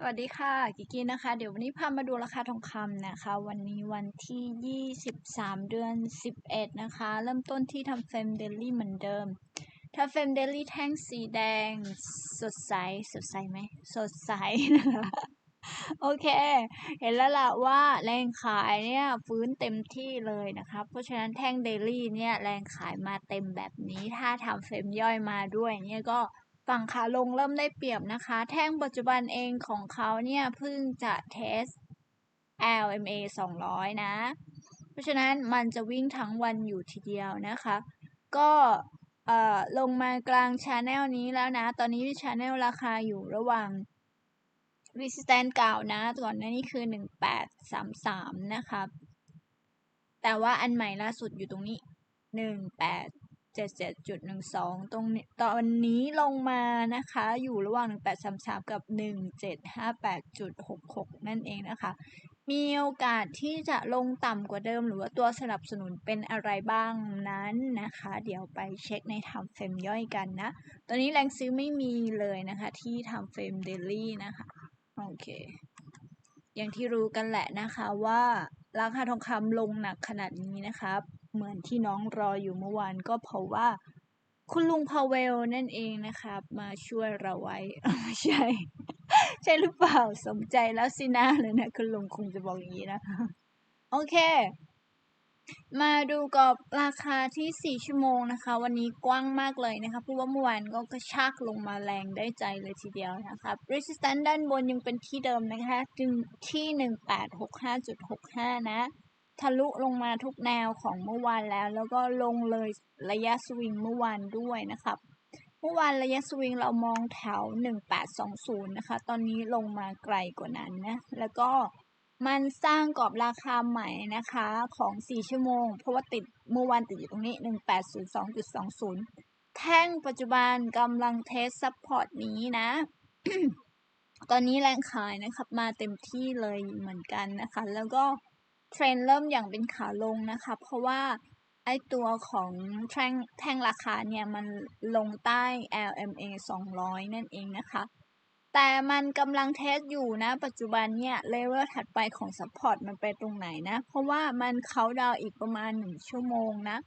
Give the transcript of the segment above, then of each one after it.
สวัสดีค่ะ กิกกี้นะคะ เดี๋ยววันนี้พามาดูราคาทองคำนะคะ วันนี้วันที่ 23 เดือน 11 นะคะ เริ่มต้นที่ทำเฟรมเดลี่เหมือนเดิมถ้าเฟรมเดลี่แท่งสีแดงสดใส สดใสไหม สดใสนะคะโอเค เห็นแล้วล่ะว่าแรงขายเนี่ยฟื้นเต็มที่เลยนะคะ เพราะฉะนั้นแท่งเดลี่เนี่ยแรงขายมาเต็มแบบนี้ ถ้าทำเฟรมย่อยมาด้วยเนี่ยก็ ฝั่งขาลงเริ่มได้เปรียบนะคะ แท่งปัจจุบันเองของเขาเนี่ยเพิ่งจะเทส LMA 200 นะ เพราะฉะนั้นมันจะวิ่งทั้งวันอยู่ทีเดียวนะคะ ก็ลงมากลางชาแนลนี้แล้วนะ ตอนนี้ชาแนลราคาอยู่ระหว่าง resistance เก่านะก่อนหน้านี้คือ 1833 นะครับ แต่ว่าอันใหม่ล่าสุดอยู่ตรงนี้ 18 77.12 ตรงนี้ตอนนี้ลงมานะคะ อยู่ระหว่าง 1833 กับ 1758.66 นั่นเองนะคะ มีโอกาสที่จะลงต่ำกว่าเดิม หรือว่าตัวสนับสนุนเป็นอะไรบ้างนั้นนะคะ เดี๋ยวไปเช็คในทำเฟรมย่อยกันนะ ตอนนี้แรงซื้อไม่มีเลยนะคะที่ทำเฟรมเดลี่นะคะ โอเค อย่างที่รู้กันแหละนะคะว่าราคาทองคำลงหนักขนาดนี้นะครับ เหมือนที่น้องรออยู่เมื่อวานก็เพราะว่า คุณลุงพาเวลนั่นเองนะครับ มาช่วยเราไว้ไม่ใช่ ใช่หรือเปล่าสมใจแล้วสินะเลยนะ คุณลุงคงจะบอกอย่างนี้นะ โอเค มาดูกับราคาที่ 4 ชั่วโมงนะคะ วันนี้กว้างมากเลยนะคะเพราะว่าเมื่อวานก็กระชากลงมาแรงได้ใจเลยทีเดียวนะครับ resistance ด้านบนยังเป็นที่เดิมนะคะจึงที่ 1865.65 นะ ทะลุลงมาทุกแนวของเมื่อวานแล้ว แล้วก็ลงเลยระยะสวิงเมื่อวานด้วยนะครับเมื่อวานระยะสวิงเรามองแถว 1820 นะคะ ตอนนี้ลงมาไกลกว่านั้นนะ แล้วก็มันสร้างกรอบราคาใหม่นะคะของ 4 ชั่วโมง เพราะว่าติดเมื่อวานติดอยู่ตรงนี้ 1802.20 แท่งปัจจุบันกำลังเทสซัพพอร์ตนี้นะ ตอนนี้แรงขายนะครับมาเต็มที่เลยเหมือนกันนะคะ แล้วก็ เทรนเริ่มอย่างเป็นขาลงนะคะ เพราะว่าไอตัวของแท่งแท่งราคาเนี่ย มันลงใต้ LMA 200 นั่นเองนะคะ แต่มันกำลังเทสอยู่นะ ปัจจุบันเนี่ยเลเวลถัดไปของซัพพอร์ตมันไปตรงไหนนะ เพราะว่ามันเขาดาวอีกประมาณ 1 ชั่วโมงนะ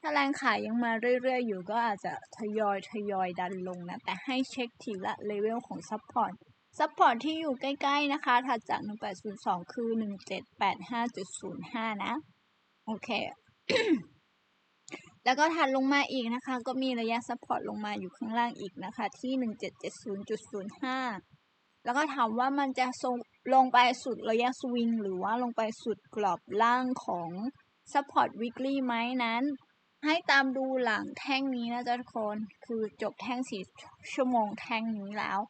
ถ้าแรงขายยังมาเรื่อยๆ อยู่ก็อาจจะทยอยทยอยดันลงนะ แต่ให้เช็คทีละเลเวลของซัพพอร์ต ซัพพอร์ตที่อยู่ใกล้ ๆ นะคะ ถัดจาก 1802 คือ 1785.05 นะ โอเค แล้วก็ถัดลงมาอีกนะคะ ก็มีระยะซัพพอร์ตลงมาอยู่ข้างล่างอีกนะคะ ที่ 1770.05 แล้วก็ถามว่ามันจะลงไปสุดระยะสวิงหรือว่าลงไปสุดกรอบล่างของซัพพอร์ตวีคลี่ไหมนั้น ให้ตามดูหลังแท่งนี้นะจ๊ะทุกคน คือจบแท่ง4ชั่วโมงแท่งนี้แล้ว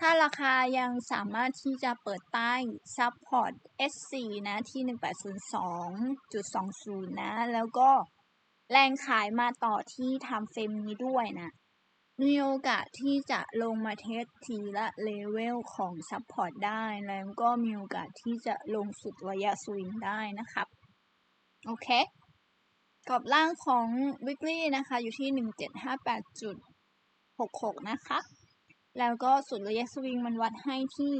ถ้าราคายังสามารถที่จะเปิดใต้ซับพอร์ต S4 นะที่ 1802.20 นะ แล้วก็แรงขายมาต่อที่ทำเฟรมนี้ด้วยนะ มีโอกาสที่จะลงมาเทสทีละเลเวลของซับพอร์ตได้ แล้วก็มีโอกาสที่จะลงสุดระยะสวิงได้นะครับ โอเคกรอบล่างของ weekly นะคะ อยู่ที่ 1758.66 นะคะ แล้วก็สุดระยะสวิงมันวัดให้ที่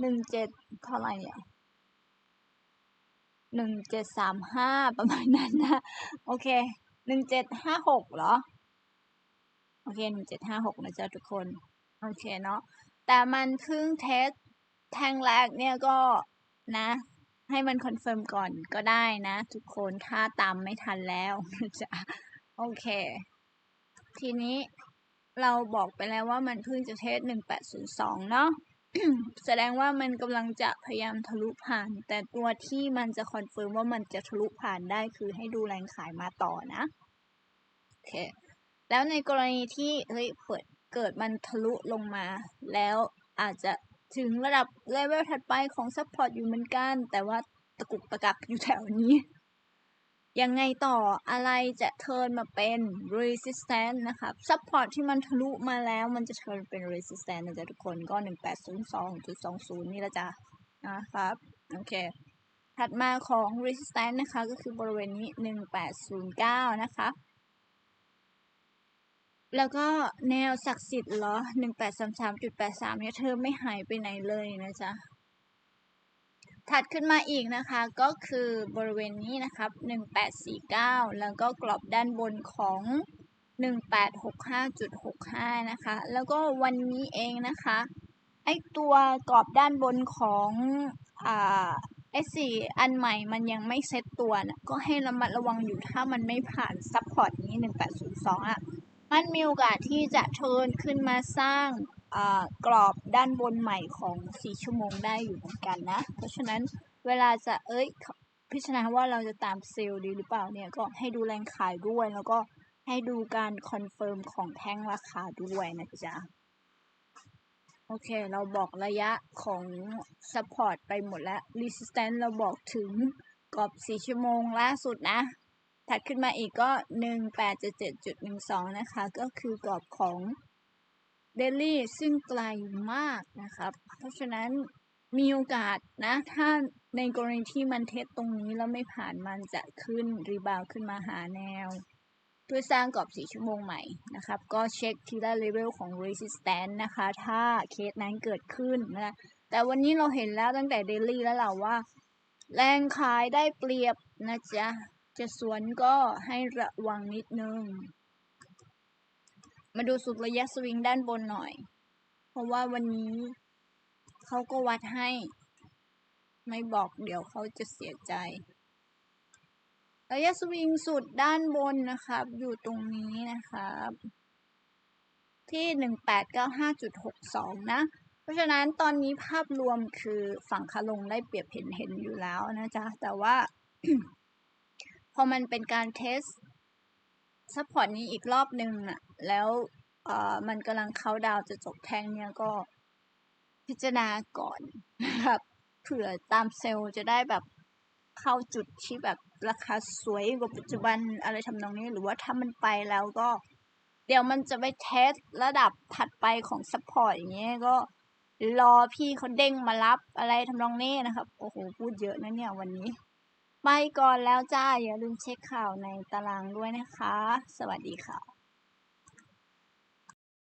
หนึ่งเจ็ดเท่าไหร่เนี่ยหนึ่งเจ็ดสามห้าประมาณนั้นนะ โอเคหนึ่งเจ็ดห้าหกเหรอ โอเคหนึ่งเจ็ดห้าหกนะจ๊ะทุกคน โอเคเนาะแต่มันเพิ่งเทสแทงแรกเนี่ยก็นะ ให้มันคอนเฟิร์มก่อนก็ได้นะ ทุกคนถ้าตามไม่ทันแล้วจะโอเค ทีนี้ เราบอกไปแล้วว่ามันเพิ่งจะเทส 1802 เนาะแสดงว่ามันกำลังจะพยายามทะลุผ่าน แต่ตัวที่มันจะคอนเฟิร์มว่ามันจะทะลุผ่านได้คือให้ดูแรงขายมาต่อนะ โอเค แล้วในกรณีที่เฮ้ยเปิดเกิดมันทะลุลงมา แล้วอาจจะถึงระดับเลเวลถัดไปของซัพพอร์ตอยู่เหมือนกัน แต่ว่าตะกุกตะกักอยู่แถวนี้ ยังไงต่ออะไรจะเทิร์นมาเป็น resistance นะครับ support ที่มันทะลุมาแล้วมันจะเทิร์นเป็น resistance นะจ๊ะทุกคนก็ 1802.20 นี่ละจ้ะนะครับ โอเค ถัดมาของ resistance นะคะ ก็คือบริเวณนี้ 1809 นะคะแล้วก็แนวศักดิ์สิทธิ์เหรอหนึ่งแปดสามสามจุดแปดสามเนี่ยเธอไม่หายไปไหนเลยนะจ๊ะ ถัดขึ้นมาอีกนะคะก็คือบริเวณนี้นะครับหนึ่งแล้วก็กรอบด้านบนของหนึ่งแปดหกห้าจุดหกห้านะคะ แล้วก็วันนี้เองนะคะ ไอตัวกรอบด้านบนของอ่าไอสี่อันใหม่มันยังไม่เซ็ตตัวนะก็ให้ระมัดระวังอยู่ถ้ามันไม่ผ่านซัพพอร์ตนี้ 1802 อะ มันมีโอกาสที่จะเทิร์นขึ้นมาสร้าง กรอบด้านบนใหม่ของ 4 ชั่วโมงได้อยู่เหมือนกันนะ เพราะฉะนั้นเวลาจะเอ้ยพิจารณาว่าเราจะตามเซลล์ดีหรือเปล่าเนี่ยก็ให้ดูแรงขายด้วย แล้วก็ให้ดูการคอนเฟิร์มของแท่งราคาด้วยนะจ๊ะโอเค เราบอกระยะของ Support ไปหมดแล้ว Resistance เราบอกถึงกรอบ 4 ชั่วโมงล่าสุดนะ ถัดขึ้นมาอีกก็ 1877.12 นะคะ ก็คือกรอบของ Daily ซึ่งไกลมากนะครับ เพราะฉะนั้นมีโอกาสนะ ถ้าในกรณีที่มันเทสตรงนี้แล้วไม่ผ่านมันจะขึ้นรีบาวขึ้นมาหาแนว เพื่อสร้างกรอบ4ชั่วโมงใหม่นะครับ ก็เช็คทีละเลเวลของ resistance นะคะ ถ้าเคสนั้นเกิดขึ้นนะ แต่วันนี้เราเห็นแล้วตั้งแต่ daily แล้วแหละว่า แรงขายได้เปรียบนะจ๊ะ จะสวนก็ให้ระวังนิดนึง มาดูสุดระยะสวิงด้านบนหน่อย เพราะว่าวันนี้เขาก็วัดให้ ไม่บอกเดี๋ยวเขาจะเสียใจ ระยะสวิงสุดด้านบนนะครับ อยู่ตรงนี้นะครับ ที่ 1895.62 นะ เพราะฉะนั้นตอนนี้ภาพรวมคือฝั่งคาลงได้เปรียบเห็นเห็นอยู่แล้วนะจ๊ะ แต่ว่า พอมันเป็นการเทสซัพพอร์ตนี้อีกรอบหนึ่งอะ แล้วเอ่อมันกำลังเข้าดาวจะจบแท่งเนี่ยก็พิจารณาก่อนนะครับเผื่อตามเซลล์จะได้แบบเข้าจุดที่แบบราคาสวยกว่าปัจจุบันอะไรทำนองนี้หรือว่าถ้ามันไปแล้วก็ เดี๋ยวมันจะไปเทสระดับถัดไปของซัพพอร์ตอย่างเงี้ยก็รอพี่เขาเด้งมารับอะไรทำนองนี้นะครับ โอ้โห พูดเยอะนะเนี่ยวันนี้ ไปก่อนแล้วจ้า อย่าลืมเช็คข่าวในตารางด้วยนะคะ สวัสดีค่ะ